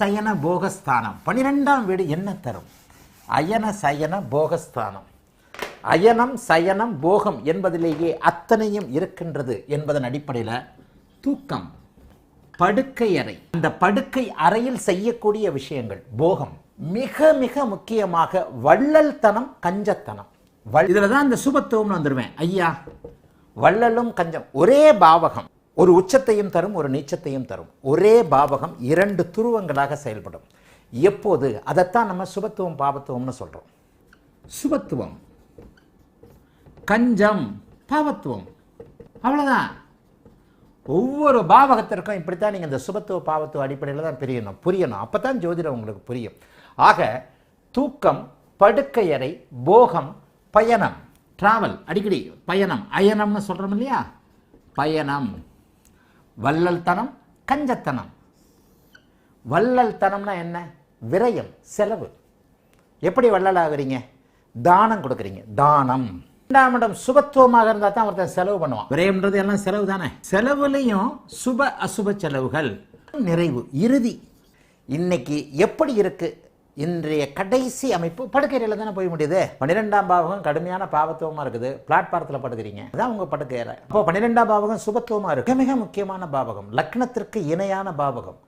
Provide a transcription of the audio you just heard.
சயன போகஸ்தானம். பனிரெண்டாம் வீடு என்ன தரும்? அயன சயன போகஸ்தானம். அயனம் சயனம் போகம் என்பதிலேயே அத்தனையும் இருக்கின்றது என்பதன் அடிப்படையில் தூக்கம் படுக்கை அறை. அந்த படுக்கை அறையில் செய்யக்கூடிய விஷயங்கள் போகம் மிக மிக முக்கியமாக வள்ளல்தனம் கஞ்சத்தனம். வள் இதில் தான் இந்த சுபத்துவம்னு வந்துடுவேன் ஐயா. வள்ளலும் கஞ்சம் ஒரே பாவகம். ஒரு உச்சத்தையும் தரும் ஒரு நீச்சத்தையும் தரும். ஒரே பாவகம் இரண்டு துருவங்களாக செயல்படும். எப்போது? அதைத்தான் நம்ம சுபத்துவம் பாவத்துவம்னு சொல்கிறோம் சுபத்துவம். கஞ்சம் பாவத்துவம். அவ்வளோதான் ஒவ்வொரு பாவகத்திற்கும் இப்படித்தான் நீங்கள் இந்த சுபத்துவ பாவத்துவ அடிப்படையில் தான் பிரியணும் புரியணும். அப்போ தான் ஜோதிடம் உங்களுக்கு புரியும். ஆக தூக்கம் படுக்கையறை போகம் பயணம். ட்ராவல் அடிக்கடி பயணம். அயனம்னு சொல்கிறோம் இல்லையா? பயணம். வள்ளல்தனம் கஞ்சத்தனம். வள்ளல் தனம்னா என்ன? விரயம் செலவு. எப்படி வள்ளல் ஆகுறீங்க தானம் கொடுக்குறீங்க. தானம். ரெண்டாம் இடம் சுபத்துவமாக இருந்தால் தான் ஒருத்தன் செலவு பண்ணுவான். விரயம்ன்றது எல்லாம் செலவு தானே? செலவுலையும் சுப அசுப செலவுகள். நிறைவு இறுதி. இன்னைக்கு எப்படி இருக்குது இன்றைய கடைசி அமைப்பு படுக்கையில் தானே போய் முடியுது? பன்னிரெண்டாம் பாவகம் கடுமையான பாவத்துவமாக இருக்குது. பிளாட்பாரத்தில் படுக்கிறீங்க. அதான் உங்கள் படுக்கையறை அப்போ பன்னிரெண்டாம் பாவகம் சுபத்துவமாக இருக்கு. மிக முக்கியமான பாவகம். லக்னத்திற்கு இணையான பாவகம்.